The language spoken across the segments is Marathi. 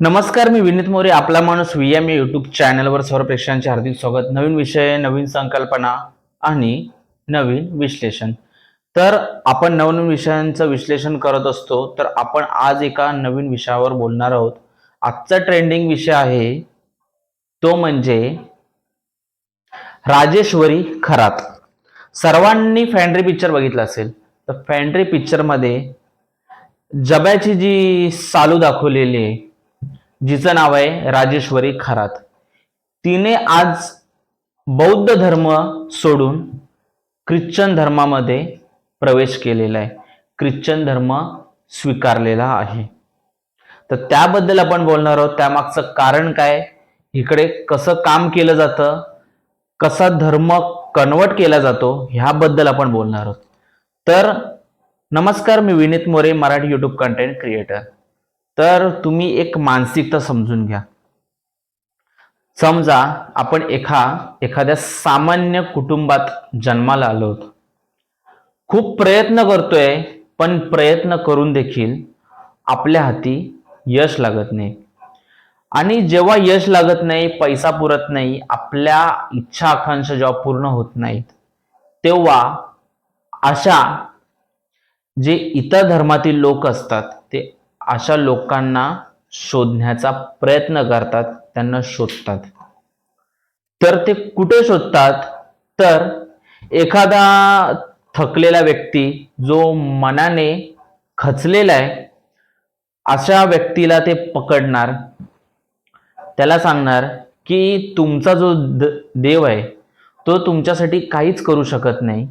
नमस्कार मी विनीत मोरे आपला माणूस व्ही एम युट्यूब चॅनलवर सर्व प्रेक्षकांचे हार्दिक स्वागत. नवीन विषय नवीन संकल्पना आणि नवीन विश्लेषण. तर आपण नवनवीन विषयांचं विश्लेषण करत असतो तर आपण आज एका नवीन विषयावर बोलणार आहोत. आजचा ट्रेंडिंग विषय आहे तो म्हणजे राजेश्वरी खरात. सर्वांनी फॅन्ड्री पिक्चर बघितला असेल तर फॅन्ड्री पिक्चरमध्ये जब्याची जी सालू दाखवलेली आहे जिचं नाव आहे राजेश्वरी खरात. तिने आज बौद्ध धर्म सोडून ख्रिश्चन धर्मामध्ये प्रवेश केलेला आहे. ख्रिश्चन धर्म स्वीकारलेला आहे. तर त्याबद्दल आपण बोलणार आहोत. त्यामागचं कारण काय? इकडे कसं काम केलं जातं? कसा धर्म कन्वर्ट केला जातो? ह्याबद्दल आपण बोलणार आहोत. तर नमस्कार मी Vineet More Marathi YouTube content creator तर तुम्ही एक मानसिकता समजून घ्या. समजा आपण एका एखाद्या सामान्य कुटुंबात जन्माला आलो होतो. खूप प्रयत्न करतोय पण प्रयत्न करून देखील आपल्या हाती यश लागत नाही. आणि जेव्हा यश लागत नाही पैसा पुरत नाही आपल्या इच्छा आकांक्षा जेव्हा पूर्ण होत नाहीत तेव्हा अशा जे इतर धर्मातील लोक असतात अशा लोकांना शोधण्याचा प्रयत्न करतात त्यांना शोधतात. तर ते कुठे शोधतात? तर एखादा थकलेला व्यक्ती जो मनाने खचलेला आहे अशा व्यक्तीला ते पकडणार. त्याला सांगणार की तुमचा जो द- देव आहे तो तुमच्यासाठी काहीच करू शकत नाही.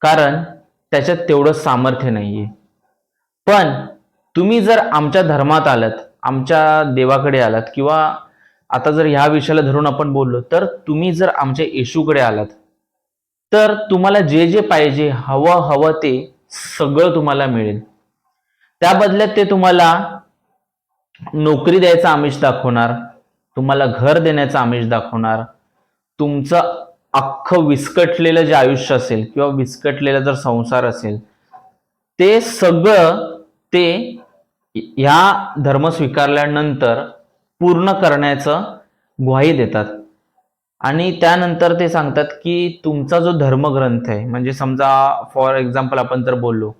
कारण त्याच्यात तेवढं सामर्थ्य नाहीये. पण तुम्ही जर आमच्या धर्मात आलात आमच्या देवाकडे आलात किंवा आता जर ह्या विषयाला धरून आपण बोललो तर तुम्ही जर आमच्या येशूकडे आलात तर तुम्हाला जे जे पाहिजे हवं हवं ते सगळं तुम्हाला मिळेल. त्या बदल्यात ते तुम्हाला नोकरी द्यायचा आमिष दाखवणार तुम्हाला घर देण्याचा आमिष दाखवणार तुमचं अख्खं विस्कटलेलं जे आयुष्य असेल किंवा विस्कटलेला जर संसार असेल ते सगळं ते ह्या धर्म स्वीकारल्यानंतर पूर्ण करण्याचं ग्वाही देतात. आणि त्यानंतर ते सांगतात की तुमचा जो धर्मग्रंथ आहे म्हणजे समजा फॉर एक्झाम्पल आपण जर बोललो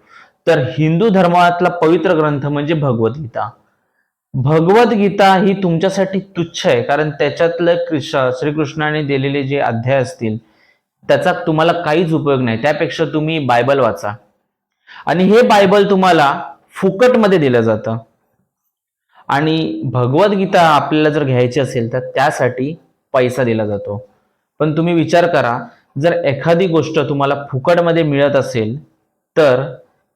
तर हिंदू धर्मातला पवित्र ग्रंथ म्हणजे भगवद्गीता भगवद्गीता ही तुमच्यासाठी तुच्छ आहे कारण त्याच्यातलं कृष्ण श्रीकृष्णाने दिलेले जे अध्याय असतील त्याचा तुम्हाला काहीच उपयोग नाही. त्यापेक्षा तुम्ही बायबल वाचा. आणि हे बायबल तुम्हाला फुकटमध्ये दिलं जातं. आणि भगवद्गीता आपल्याला जर घ्यायची असेल तर त्यासाठी पैसा दिला जातो. पण तुम्ही विचार करा जर एखादी गोष्ट तुम्हाला फुकटमध्ये मिळत असेल तर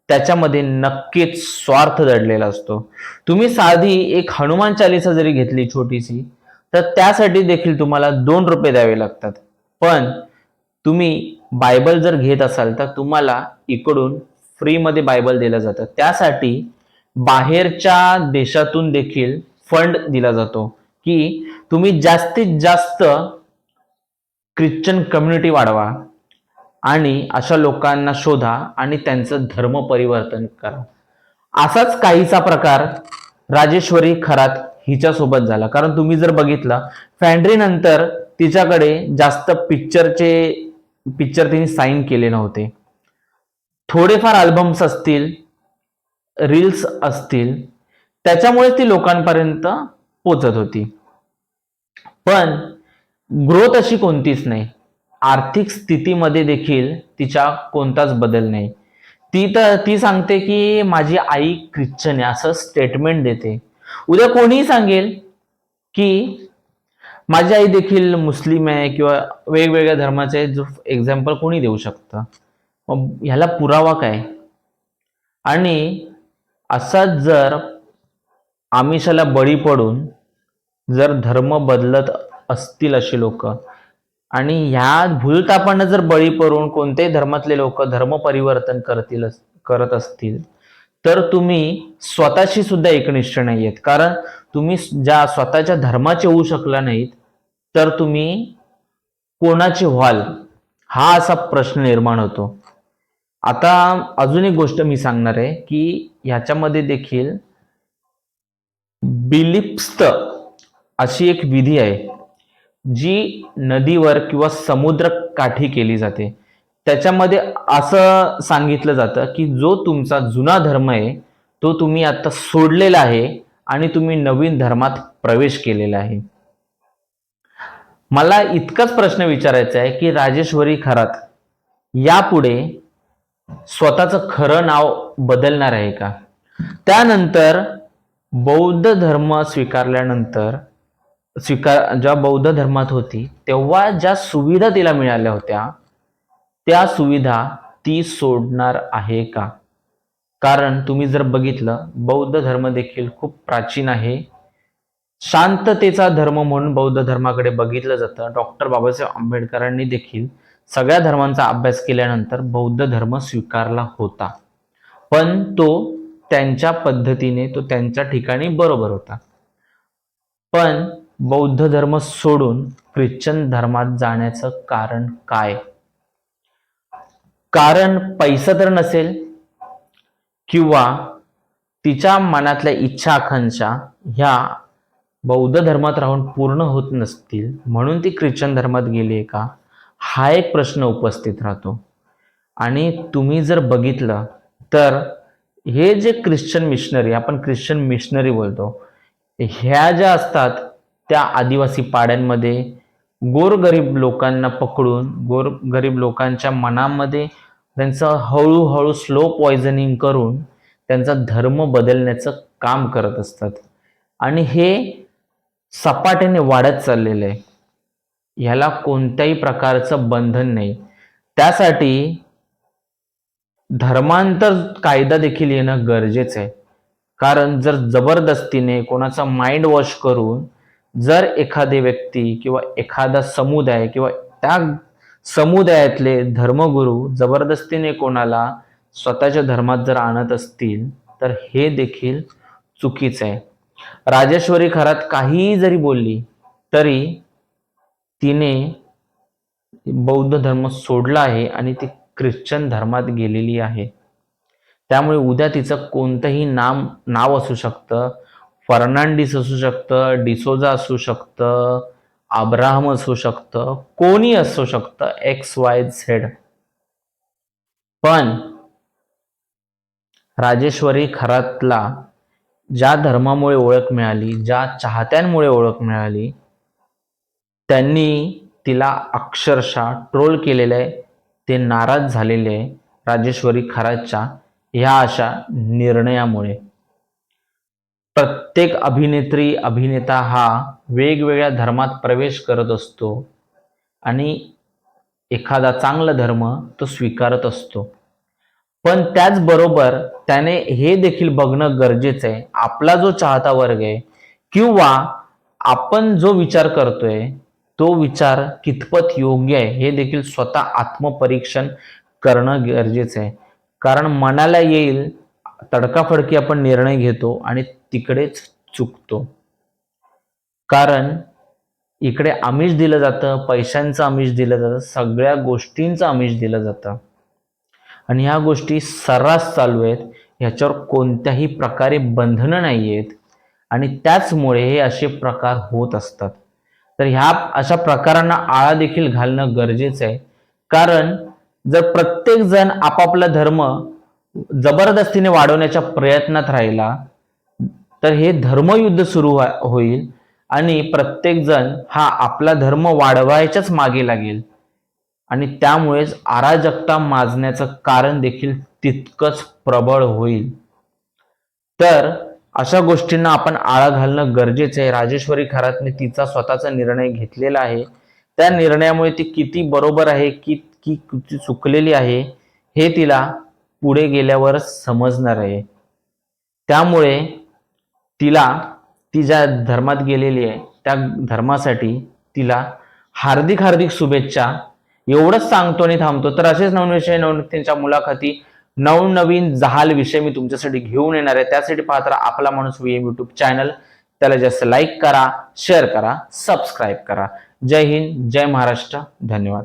त्याच्यामध्ये नक्कीच स्वार्थ दडलेला असतो. तुम्ही साधी एक हनुमान चालिसा जरी घेतली छोटीशी तर त्यासाठी देखील तुम्हाला दोन रुपये द्यावे लागतात. पण तुम्ही बायबल जर घेत असाल तर तुम्हाला इकडून फ्रीमध्ये बायबल दिलं जातं. त्यासाठी बाहेरच्या देशातून देखील फंड दिला जातो की तुम्ही जास्तीत जास्त ख्रिश्चन कम्युनिटी वाढवा आणि अशा लोकांना शोधा आणि त्यांचं धर्म परिवर्तन करा. असाच काहीचा प्रकार राजेश्वरी खरात हिच्यासोबत झाला. कारण तुम्ही जर बघितलं फॅन्ड्री नंतर तिच्याकडे जास्त पिक्चरचे पिक्चर तिने साईन केले नव्हते. थोडेफार अल्बम्स असतील रील्स असतील त्याच्यामुळे ती लोकांपर्यंत पोचत होती. पण ग्रोथ अशी कोणतीच नाही. आर्थिक स्थितीमध्ये देखील तिच्या कोणताच बदल नाही. ती तर ती सांगते की माझी आई ख्रिश्चन आहे असं स्टेटमेंट देते. उद्या कोणीही सांगेल की माझी आई देखील मुस्लिम आहे किंवा वेगवेगळ्या धर्माचे जो एक्झाम्पल कोणी देऊ शकतं. मग ह्याला पुरावा काय? आणि असाच जर आमिषाला बळी पडून जर धर्म बदलत असतील अशी लोक आणि ह्या भूलतापानं जर बळी पडून कोणत्याही धर्मातले लोक धर्म परिवर्तन करतील करत असतील तर तुम्ही स्वतःशी सुद्धा एकनिष्ठ नाही आहेत कारण तुम्ही ज्या स्वतःच्या धर्माचे होऊ शकला नाहीत तर तुम्ही कोणाचे व्हाल? हा असा प्रश्न निर्माण होतो. आता अजून एक गोष्ट मी सांगणार आहे की ह्याच्यामध्ये देखील बिलिप्स्त अशी एक विधी आहे जी नदीवर किंवा समुद्र काठी केली जाते. त्याच्यामध्ये असं सांगितलं जातं की जो तुमचा जुना धर्म आहे तो तुम्ही आता सोडलेला आहे आणि तुम्ही नवीन धर्मात प्रवेश केलेला आहे. मला इतकाच प्रश्न विचारायचा आहे की राजेश्वरी खरात यापुढे स्वतःचं खरं नाव बदलणार आहे का? त्यानंतर बौद्ध धर्म स्वीकारल्यानंतर स्वीकार ज्या बौद्ध धर्मात होती तेव्हा ज्या सुविधा तिला मिळाल्या होत्या त्या सुविधा ती सोडणार आहे का? कारण तुम्ही जर बघितलं बौद्ध धर्म देखील खूप प्राचीन आहे. शांततेचा धर्म म्हणून बौद्ध धर्माकडे बघितलं जातं. डॉक्टर बाबासाहेब आंबेडकरांनी देखील सगळ्या धर्मांचा अभ्यास केल्यानंतर बौद्ध धर्म स्वीकारला होता. पण तो त्यांच्या पद्धतीने तो त्यांच्या ठिकाणी बरोबर होता. पण बौद्ध धर्म सोडून ख्रिश्चन धर्मात जाण्याचं कारण काय? कारण पैसा तर नसेल किंवा तिच्या मनातल्या इच्छा आकांक्षा ह्या बौद्ध धर्मात राहून पूर्ण होत नसतील म्हणून ती ख्रिश्चन धर्मात गेली आहे का? हा एक प्रश्न उपस्थित राहतो. आणि तुम्ही जर बघितलं तर हे जे ख्रिश्चन मिशनरी आपण ख्रिश्चन मिशनरी बोलतो ह्या ज्या असतात त्या आदिवासी पाड्यांमध्ये गोरगरीब लोकांना पकडून गोर गरीब लोकांच्या मनामध्ये त्यांचं हळूहळू स्लो पॉयझनिंग करून त्यांचा धर्म बदलण्याचं काम करत असतात. आणि हे सपाट्याने वाढत चाललेलं आहे. ह्याला कोणत्याही प्रकारचं बंधन नाही. त्यासाठी धर्मांतर कायदा देखील येणं गरजेचं आहे. कारण जर जबरदस्तीने कोणाचा माइंड वॉश करून जर एखादी व्यक्ती किंवा एखादा समुदाय किंवा त्या समुदायातले धर्मगुरू जबरदस्तीने कोणाला स्वतःच्या धर्मात जर आणत असतील तर हे देखील चुकीचं आहे. राजेश्वरी खरात काहीही जरी बोलली तरी तिने बौद्ध धर्म सोडला आहे आणि ती ख्रिश्चन धर्मात गेलेली आहे. त्यामुळे उद्या तिचं कोणतंही नाम नाव असू शकतं. फर्नांडिस असू शकतं डिसोजा असू शकतं अब्राहम असू शकतं कोणी असू शकतं एक्स वाय झेड पण राजेश्वरी खरातला ज्या धर्मामुळे ओळख मिळाली ज्या चाहत्यांमुळे ओळख मिळाली त्यांनी तिला अक्षरशः ट्रोल केलेलं आहे ते नाराज झालेले आहे राजेश्वरी खराजच्या ह्या अशा निर्णयामुळे. प्रत्येक अभिनेत्री अभिनेता हा वेगवेगळ्या धर्मात प्रवेश करत असतो आणि एखादा चांगला धर्म तो स्वीकारत असतो. पण त्याचबरोबर त्याने हे देखील बघणं गरजेचं आहे आपला जो चाहता वर्ग आहे किंवा आपण जो विचार करतोय तो विचार कितपत योग्य आहे हे देखील स्वतः आत्मपरीक्षण करणं गरजेचं आहे. कारण मनाला येईल तडकाफडकी आपण निर्णय घेतो आणि तिकडेच चुकतो. कारण इकडे आमिष दिलं जातं पैशांचं आमिष दिलं जातं सगळ्या गोष्टींचं आमिष दिलं जातं. आणि ह्या गोष्टी सर्रास चालू आहेत ह्याच्यावर कोणत्याही प्रकारे बंधनं नाही आहेत आणि त्याचमुळे हे असे प्रकार होत असतात. तर ह्या अशा प्रकारांना आळा देखील घालणं गरजेचं आहे. कारण जर प्रत्येक जण आपापला धर्म जबरदस्तीने वाढवण्याच्या प्रयत्नात राहिला तर हे धर्मयुद्ध सुरू होईल आणि प्रत्येक जण हा आपला धर्म वाढवायच्याच मागे लागेल. आणि त्यामुळेच अराजकता माजण्याचं कारण देखील तितकंच प्रबळ होईल. तर अशा गोष्टींना आपण आळा घालणं गरजेचं आहे. राजेश्वरी खरातने तिचा स्वतःचा निर्णय घेतलेला आहे. त्या निर्णयामुळे ती किती बरोबर आहे की की चुकलेली आहे हे तिला पुढे गेल्यावरच समजणार आहे. त्यामुळे तिला ती ज्या धर्मात गेलेली आहे त्या धर्मासाठी तिला हार्दिक हार्दिक शुभेच्छा. एवढंच सांगतो आणि थांबतो. तर असेच नवीन नवनृत्यांच्या मुलाखती नवनवीन जहाल विषय मी तुमच्यासाठी घेऊन येणार आहे. त्यासाठी पाहत राहा आपला माणूस व्ही युट्यूब चॅनल त्याला जास्त लाईक करा शेअर करा सबस्क्राईब करा. जय हिंद जय महाराष्ट्र. धन्यवाद.